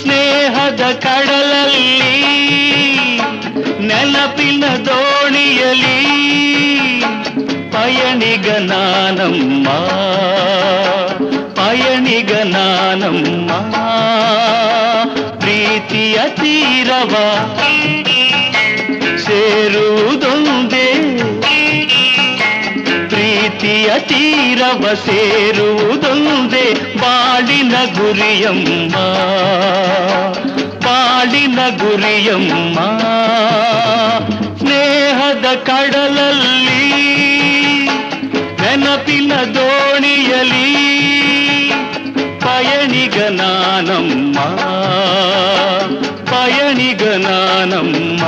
ಸ್ನೇಹದ ಕಡಲಲ್ಲಿ ನೆನಪಿನ ದೋಣಿಯಲಿ ಪಯಣಿಗ ನಾನಮ್ಮ ಪಯಣಿಗ ನಾನಮ್ಮ ಪ್ರೀತಿಯ ತೀರವ ಸೇರುವುದೊಂದೇ ಪ್ರೀತಿಯ ತೀರವ ಸೇರುವುದೊಂದೇ. ಬಾಳಿನ ಗುರಿಯಮ್ಮ ಬಾಳಿನ ಗುರಿಯಮ್ಮ ಸ್ನೇಹದ ಕಡಲಲ್ಲಿ ನೆನಪಿನ ದೋಣಿಯಲಿ ಪಯಣಿಗ ನಾನಮ್ಮ ಪಯಣಿಗ ನಾನಮ್ಮ